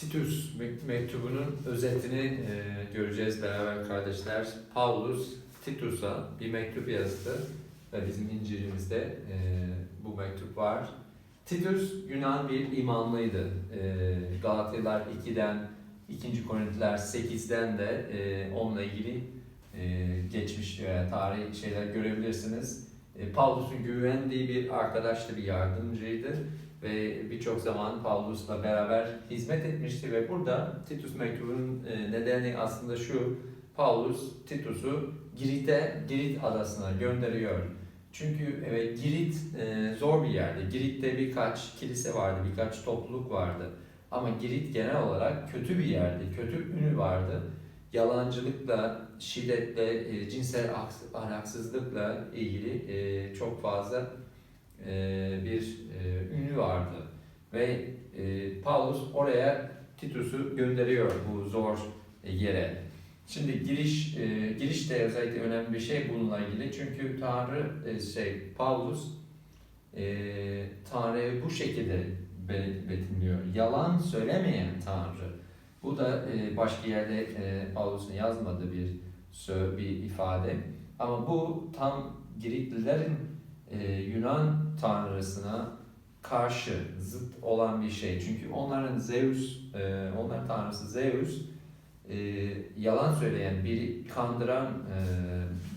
Titus me- mektubunun özetini e, göreceğiz beraber kardeşler. Paulus Titus'a bir mektup yazdı ve bizim İncil'imizde e, bu mektup var. Titus Yunan bir imanlıydı. E, Galatyalar 2'den, 2. Korintiler 8'den de e, onunla ilgili e, geçmiş veya tarih şeyler görebilirsiniz. E, Paulus'un güvendiği bir arkadaştı, bir yardımcıydı ve birçok zaman Paulus'la beraber hizmet etmişti ve burada Titus mektubunun e, nedeni aslında şu, Paulus Titus'u Girit'e, Girit adasına gönderiyor. Çünkü evet, Girit e, zor bir yerdi. Girit'te birkaç kilise vardı, birkaç topluluk vardı. Ama Girit genel olarak kötü bir yerdi, kötü ünü vardı. Yalancılıkla, şiddetle, e, cinsel aks- ahlaksızlıkla ilgili e, çok fazla bir e, ünlü vardı. Ve e, Paulus oraya Titus'u gönderiyor bu zor e, yere. Şimdi giriş e, girişte özellikle önemli bir şey bununla ilgili. Çünkü Tanrı e, şey Paulus e, Tanrı'yı bu şekilde be- betimliyor. Yalan söylemeyen Tanrı. Bu da e, başka yerde e, Paulus'un yazmadığı bir bir ifade. Ama bu tam Giritlilerin e, Yunan tanrısına karşı zıt olan bir şey. Çünkü onların Zeus, e, onların tanrısı Zeus e, yalan söyleyen, biri kandıran, e,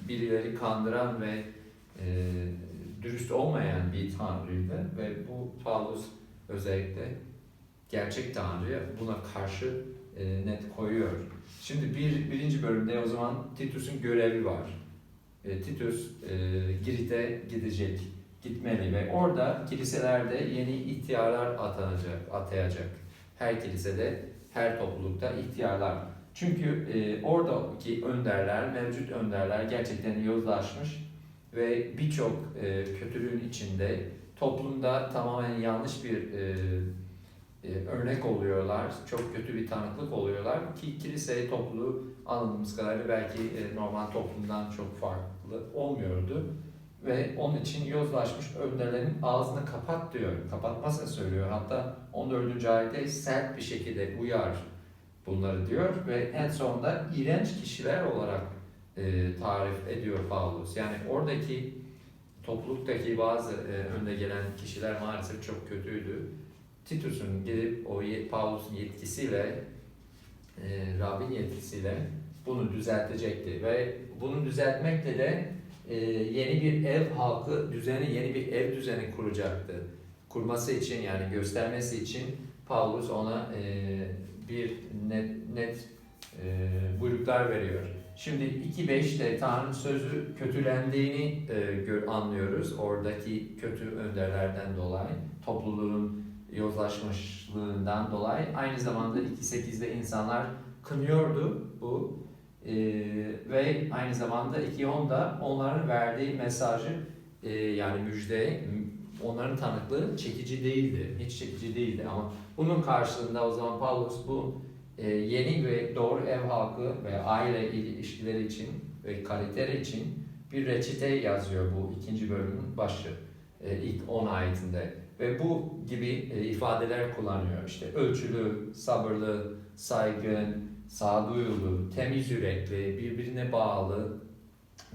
birileri kandıran ve e, dürüst olmayan bir tanrıydı ve bu Paulus özellikle gerçek tanrıya buna karşı e, net koyuyor. Şimdi bir birinci bölümde o zaman Titus'un görevi var. E, Titus e, Girit'e gidecek, gitmeli ve orada kiliselerde yeni ihtiyarlar atanacak, atayacak. Her kilisede, her toplulukta ihtiyarlar. Çünkü e, oradaki önderler, mevcut önderler gerçekten yozlaşmış ve birçok e, kötülüğün içinde toplumda tamamen yanlış bir e, e, örnek oluyorlar. Çok kötü bir tanıklık oluyorlar ki kilise topluluğu anladığımız kadarıyla belki e, normal toplumdan çok farklı olmuyordu. Ve onun için yozlaşmış önderlerin ağzını kapat diyor. Kapatmasını söylüyor. Hatta 14. ayette sert bir şekilde uyar bunları diyor ve en sonunda iğrenç kişiler olarak e, tarif ediyor Paulus. Yani oradaki topluluktaki bazı e, önde gelen kişiler maalesef çok kötüydü. Titus'un gidip o Paulus'un yetkisiyle e, yetkisiyle bunu düzeltecekti ve bunu düzeltmekle de e, yeni bir ev halkı düzeni, yeni bir ev düzeni kuracaktı. Kurması için yani göstermesi için Paulus ona e, bir net, net e, buyruklar veriyor. Şimdi 2.5'te Tanrı'nın sözü kötülendiğini e, anlıyoruz. Oradaki kötü önderlerden dolayı, topluluğun yozlaşmışlığından dolayı. Aynı zamanda 2.8'de insanlar kınıyordu bu. E, ve aynı zamanda 2.10'da onların verdiği mesajı e, yani müjde, onların tanıklığı çekici değildi. Hiç çekici değildi ama bunun karşılığında o zaman Paulus bu e, yeni ve doğru ev halkı ve aile ilişkileri için ve kaliteleri için bir reçete yazıyor bu ikinci bölümün başı e, ilk 10 ayetinde ve bu gibi e, ifadeler kullanıyor işte ölçülü, sabırlı, saygın, sağduyulu, temiz yürekli, birbirine bağlı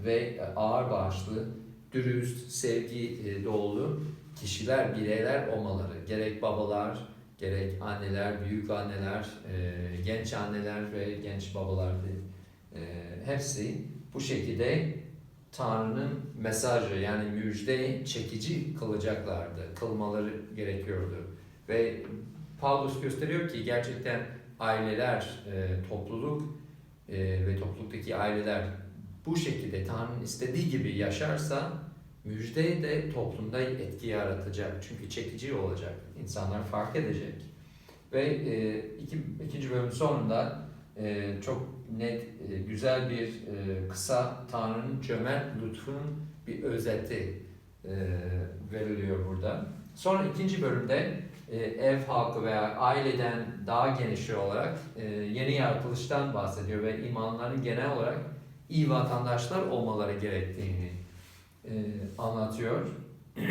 ve ağır bağışlı, dürüst, sevgi e, dolu kişiler, bireyler olmaları. Gerek babalar, gerek anneler, büyük anneler, e, genç anneler ve genç babalar e, hepsi bu şekilde Tanrı'nın mesajı yani müjdeyi çekici kılacaklardı, kılmaları gerekiyordu. Ve Paulus gösteriyor ki gerçekten aileler, e, topluluk e, ve topluluktaki aileler bu şekilde Tanrı'nın istediği gibi yaşarsa müjde de toplumda etki yaratacak. Çünkü çekici olacak. İnsanlar fark edecek. Ve e, iki, ikinci bölümün sonunda e, çok net, e, güzel bir e, kısa Tanrı'nın cömert lütfunun bir özeti e, veriliyor burada. Sonra ikinci bölümde e, ev halkı veya aileden daha geniş olarak e, yeni yaratılıştan bahsediyor ve imanların genel olarak iyi vatandaşlar olmaları gerektiğini e, anlatıyor.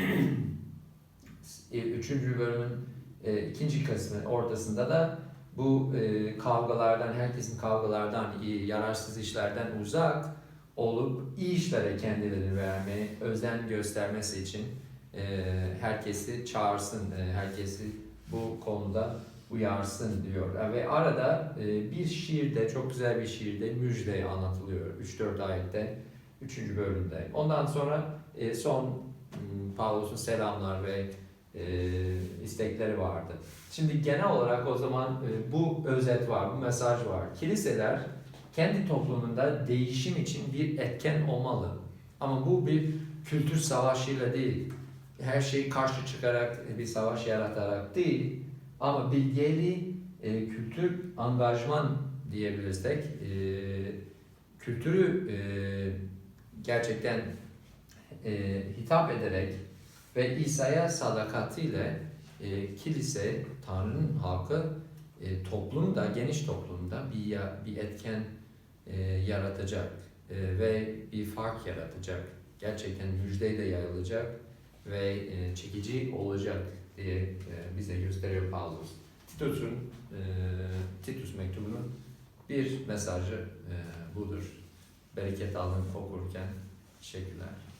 E, Üçüncü bölümün e, ikinci kısmı ortasında da bu e, kavgalardan, herkesin kavgalardan, iyi, yararsız işlerden uzak olup iyi işlere kendilerini vermeye, özen göstermesi için e, herkesi çağırsın, e, herkesi bu konuda uyarsın diyor. Ve arada e, bir şiirde, çok güzel bir şiirde müjde anlatılıyor. 3-4 ayette, 3. bölümde. Ondan sonra e, son m, Pavlus'un selamlar ve e, istekleri vardı. Şimdi genel olarak o zaman e, bu özet var, bu mesaj var. Kiliseler kendi toplumunda değişim için bir etken olmalı. Ama bu bir kültür savaşıyla değil, her şeyi karşı çıkarak bir savaş yaratarak değil, ama bilgeli e, kültür angajman diyebilirsek, e, kültürü e, gerçekten e, hitap ederek ve İsa'ya sadakatiyle e, kilise, Tanrı'nın halkı e, toplumda, geniş toplumda bir, bir etken e, yaratacak e, ve bir fark yaratacak. Gerçekten müjdeyle yayılacak ve e, çekici olacak diye e, bize gösteriyor Paulus. Titus'un, e, Titus mektubunun bir mesajı e, budur. Bereket alın okurken. Teşekkürler.